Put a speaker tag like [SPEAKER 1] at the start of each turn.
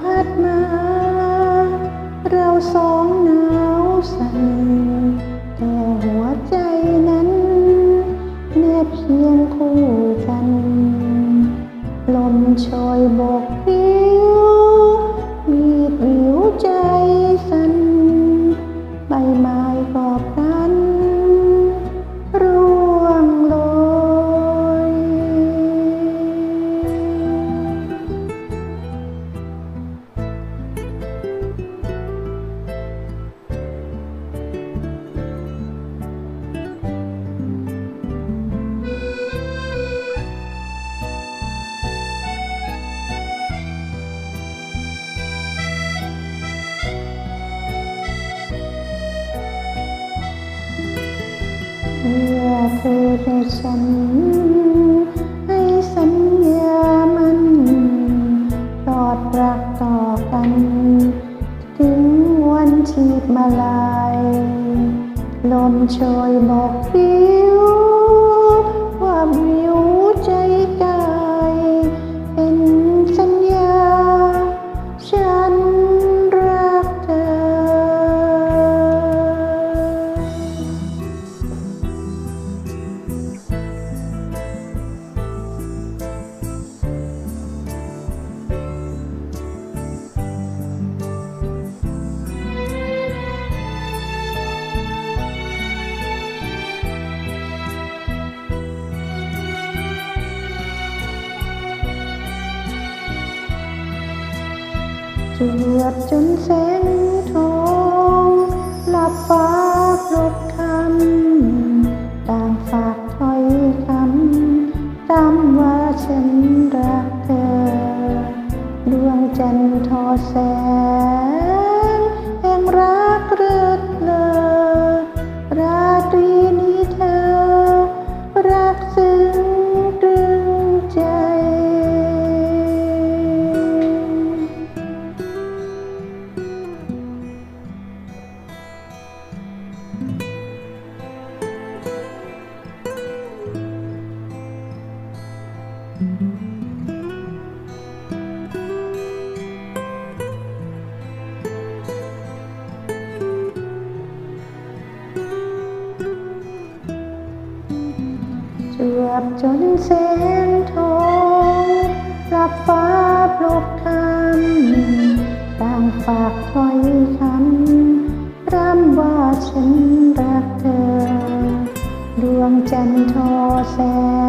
[SPEAKER 1] พัดมา เราสองหนาวสั่นแต่หัวใจนั้นแนบเพียงคู่กัน ลมโชยโบ เมื่อเธอได้ฉัน ให้สัญญามันกอดรักต่อกัน ถึงวันชีพมาลาย ลมโชยบอกวิวว่ จวดจนแสงทองือบจนเส้นทองรับฟ้าปลบคำต่างฝากถ้อยคำร่ำว่าฉันรักเธอ ดวงจันทร์ทอแสง